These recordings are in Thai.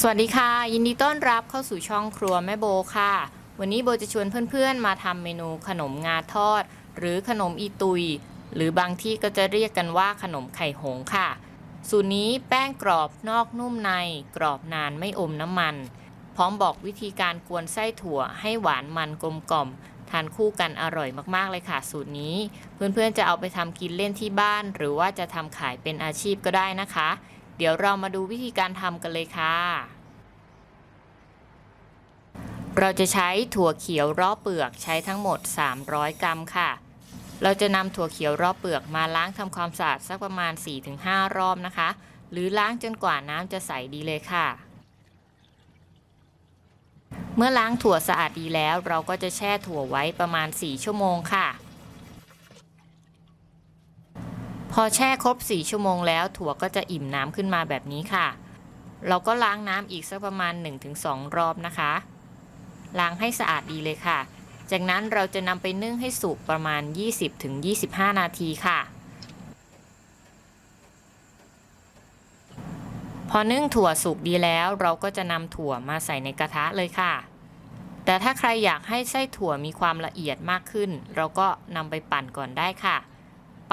สวัสดีค่ะ ยินดีต้อนรับเข้าสู่ช่องครัวแม่โบค่ะ วันนี้โบจะชวนเพื่อนๆ มาทำเมนูขนมงาทอด หรือขนมอีตุย หรือบางที่ก็จะเรียกกันว่าขนมไข่หงค่ะ สูตรนี้แป้งกรอบนอกนุ่มใน กรอบนานไม่อมน้ำมัน พร้อมบอกวิธีการกวนไส้ถั่วให้หวานมันกลมกล่อม ทานคู่กันอร่อยมากๆเลยค่ะ สูตรนี้ เพื่อนๆจะเอาไปทำกินเล่นที่บ้าน หรือว่าจะทำขายเป็นอาชีพก็ได้นะคะ เดี๋ยวเรามาดูวิธีการทำกันเลยค่ะ เราจะใช้ถั่วเขียวรอบเปลือกใช้ทั้งหมด 300 กรัมค่ะ เราจะนำถั่วเขียวรอบเปลือกมาล้างทำความสะอาดสักประมาณ 4-5 รอบนะคะ หรือล้างจนกว่าน้ำจะใสดีเลยค่ะเมื่อล้างถั่วสะอาดดีแล้ว เราก็จะแช่ถั่วไว้ประมาณ 4 ชั่วโมงค่ะ พอแช่ครบ 4 ชั่วโมงแล้วถั่วก็จะอิ่มน้ำขึ้นมาแบบนี้ค่ะ เราก็ล้างน้ำอีกสักประมาณ 1-2 รอบนะคะ ล้างให้สะอาดดีเลยค่ะ จากนั้นเราจะนำไปนึ่งให้สุกประมาณ 20-25 นาทีค่ะ พอนึ่งถั่วสุกดีแล้ว เราก็จะนำถั่วมาใส่ในกระทะเลยค่ะแต่ถ้าใครอยากให้ไส้ถั่วมีความละเอียดมากขึ้น เราก็นำไปปั่นก่อนได้ค่ะ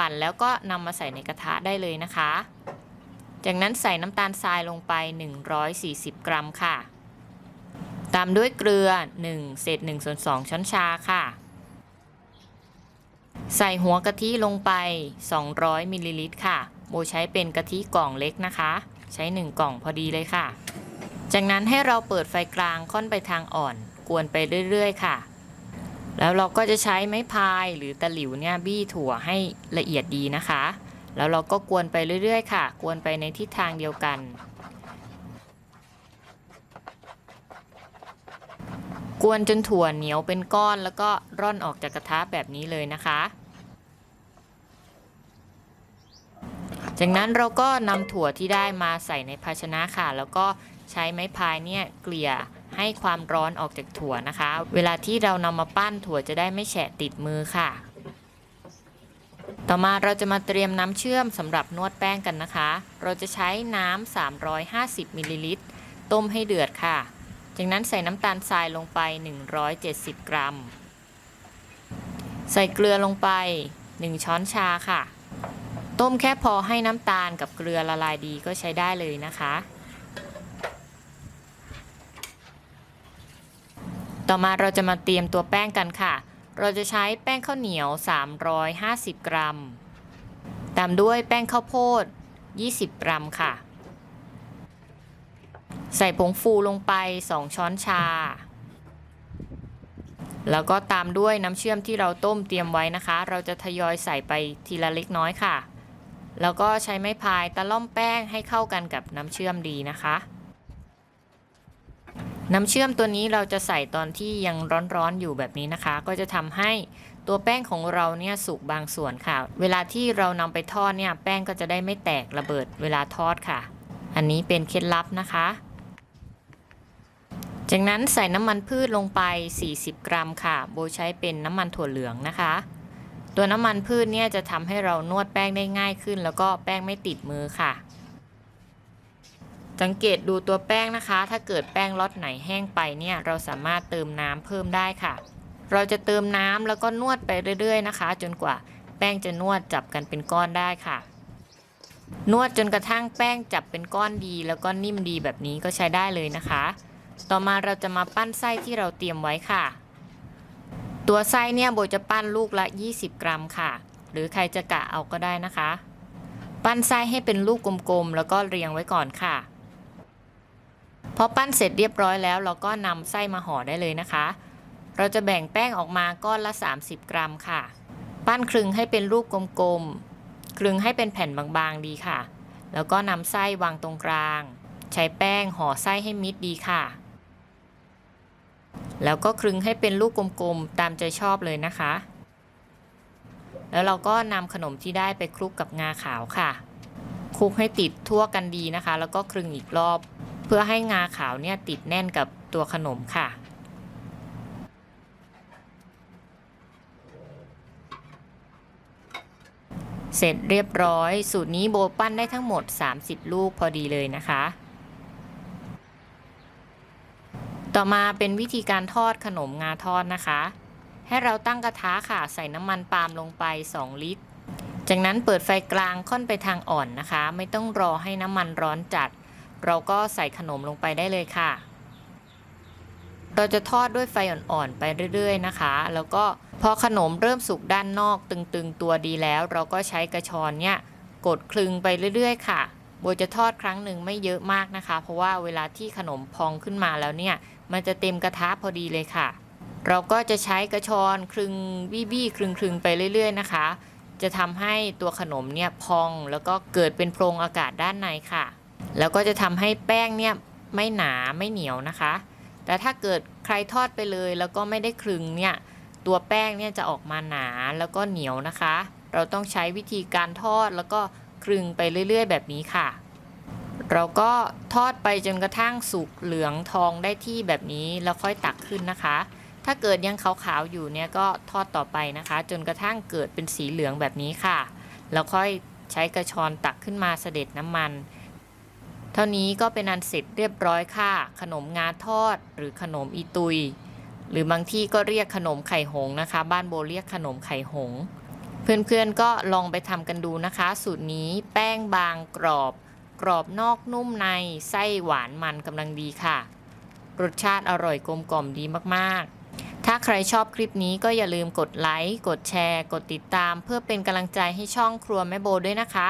ปั่นแล้วก็นำมาใส่ในกระทะได้เลยนะคะ จากนั้นใส่น้ำตาลทรายลงไป 140 กรัมค่ะ ตามด้วยเกลือ 1 เศษ1ส่วน2ช้อนชาค่ะ ใส่หัวกะทิลงไป 200มิลลิลิตรค่ะ โบใช้เป็นกะทิกล่องเล็กนะคะ ใช้ 1 กล่องพอดีเลยค่ะ จากนั้นให้เราเปิดไฟกลางค่อนไปทางอ่อน กวนไปเรื่อย ๆ ค่ะ แล้วเราก็จะใช้ไม้พายหรือตะหลิวเนี่ยบี้ถั่วให้ละเอียดดีนะคะ แล้วเราก็กวนไปเรื่อยๆค่ะ กวนไปในทิศทางเดียวกัน กวนจนถั่วเหนียวเป็นก้อนแล้วก็ร่อนออกจากกระทะแบบนี้เลยนะคะ จากนั้นเราก็นำถั่วที่ได้มาใส่ในภาชนะค่ะ แล้วก็ใช้ไม้พายเนี่ยเกลี่ย ให้ความร้อนออกจากถั่วนะคะ เวลาที่เรานำมาปั้นถั่วจะได้ไม่แฉะติดมือค่ะ ต่อมาเราจะมาเตรียมน้ำเชื่อมสำหรับนวดแป้งกันนะคะ เราจะใช้น้ำ 350มิลลิลิตรต้มให้เดือดค่ะ จากนั้นใส่น้ำตาลทรายลงไป 170 กรัม ใส่เกลือลงไป 1 ช้อนชาค่ะ ต้มแค่พอให้น้ำตาลกับเกลือละลายดีก็ใช้ได้เลยนะคะ ต่อมาเราจะมาเตรียมตัวแป้งกันค่ะ เราจะใช้แป้งข้าวเหนียว 350 กรัม ตามด้วยแป้งข้าวโพด 20 กรัมค่ะ ใส่ผงฟูลงไป 2 ช้อนชา แล้วก็ตามด้วยน้ำเชื่อมที่เราต้มเตรียมไว้นะคะ เราจะทยอยใส่ไปทีละเล็กน้อยค่ะ แล้วก็ใช้ไม้พายตะล่อมแป้งให้เข้ากันกับน้ำเชื่อมดีนะคะ น้ำเชื่อมตัวนี้เราจะใส่ตอนที่ยังร้อนๆอยู่แบบนี้นะคะ ก็จะทำให้ตัวแป้งของเราเนี่ยสุกบางส่วนค่ะ เวลาที่เรานำไปทอดเนี่ยแป้งก็จะได้ไม่แตกระเบิดเวลาทอดค่ะ อันนี้เป็นเคล็ดลับนะคะ จากนั้นใส่น้ำมันพืชลงไป 40 กรัมค่ะ โบใช้เป็นน้ำมันถั่วเหลืองนะคะ ตัวน้ำมันพืชเนี่ยจะทำให้เรานวดแป้งได้ง่ายขึ้น แล้วก็แป้งไม่ติดมือค่ะ สังเกตดูตัวแป้งนะคะ ถ้าเกิดแป้งล็อตไหนแห้งไปเนี่ยเราสามารถเติมน้ำเพิ่มได้ค่ะ เราจะเติมน้ำแล้วก็นวดไปเรื่อย ๆ นะคะ จนกว่าแป้งจะนวดจับกันเป็นก้อนได้ค่ะ นวดจนกระทั่งแป้งจับเป็นก้อนดี แล้วก็นิ่มดีแบบนี้ก็ใช้ได้เลยนะคะ ต่อมาเราจะมาปั้นไส้ที่เราเตรียมไว้ค่ะ ตัวไส้เนี่ยโบจะปั้นลูกละ 20 กรัมค่ะ หรือใครจะกะเอาก็ได้นะคะ ปั้นไส้ให้เป็นลูกกลมๆแล้วก็เรียงไว้ก่อนค่ะ พอปั้นเสร็จเรียบร้อยแล้ว เราก็นำไส้มาห่อได้เลยนะคะ เราจะแบ่งแป้งออกมาก้อนละ 30 กรัมค่ะ ปั้นคลึงให้เป็นรูปกลมๆ คลึงให้เป็นแผ่นบางๆดีค่ะ แล้วก็นำไส้วางตรงกลาง ใช้แป้งห่อไส้ให้มิดดีค่ะ แล้วก็คลึงให้เป็นลูกกลมๆ ตามใจชอบเลยนะคะ แล้วเราก็นำขนมที่ได้ไปคลุกกับงาขาวค่ะคลุกให้ติดทั่วกันดีนะคะ แล้วก็คลึงอีกรอบ พื่อให้งาขาวเนี่ยติดแน่นกับตัวขนมค่ะ เสร็จเรียบร้อย สูตรนี้โบปั้นได้ทั้งหมด 30 ลูกพอดีเลยนะคะ ต่อมาเป็นวิธีการทอดขนมงาทอดนะคะ ให้เราตั้งกระทะค่ะใส่น้ำมันปาล์มลงไป 2 ลิตร จากนั้นเปิดไฟกลางค่อนไปทางอ่อนนะคะ ไม่ต้องรอให้น้ำมันร้อนจัด เราก็ใส่ขนมลงไปได้เลยค่ะ เราจะทอดด้วยไฟอ่อนๆไปเรื่อยๆนะคะ แล้วก็พอขนมเริ่มสุกด้านนอกตึงๆตัวดีแล้ว เราก็ใช้กระชอนเนี่ยกดคลึงไปเรื่อยๆ ค่ะโบจะทอดครั้งหนึ่งไม่เยอะมากนะคะ เพราะว่าเวลาที่ขนมพองขึ้นมาแล้วเนี่ย มันจะเต็มกระทะพอดีเลยค่ะ เราก็จะใช้กระชอนคลึงบี้บี้คลึงคลึงๆไปเรื่อย ๆ นะคะ จะทำให้ตัวขนมเนี่ยพองแล้วก็เกิดเป็นโพรงอากาศด้านในค่ะ แล้วก็จะทำให้แป้งเนี่ยไม่หนาไม่เหนียวนะคะ แต่ถ้าเกิดใครทอดไปเลยแล้วก็ไม่ได้คลึงเนี่ยตัวแป้งเนี่ยจะออกมาหนาแล้วก็เหนียวนะคะ เราต้องใช้วิธีการทอดแล้วก็คลึงไปเรื่อย ๆ แบบนี้ค่ะ เราก็ทอดไปจนกระทั่งสุกเหลืองทองได้ที่แบบนี้แล้วค่อยตักขึ้นนะคะ ถ้าเกิดยังขาวๆอยู่เนี่ยก็ทอดต่อไปนะคะ จนกระทั่งเกิดเป็นสีเหลืองแบบนี้ค่ะ แล้วค่อยใช้กระชอนตักขึ้นมาเสด็จน้ำมัน เท่านี้ก็เป็นอันเสร็จเรียบร้อยค่ะ ขนมงาทอดหรือขนมอีตุย หรือบางที่ก็เรียกขนมไข่หงนะคะ บ้านโบเรียกขนมไข่หง เพื่อนๆก็ลองไปทำกันดูนะคะ สูตรนี้แป้งบางกรอบ กรอบนอกนุ่มในไส้หวานมันกำลังดีค่ะ รสชาติอร่อยกลมกล่อมดีมากๆถ้าใครชอบคลิปนี้ก็อย่าลืมกดไลค์ กดแชร์ กดติดตาม เพื่อเป็นกำลังใจให้ช่องครัวแม่โบด้วยนะคะ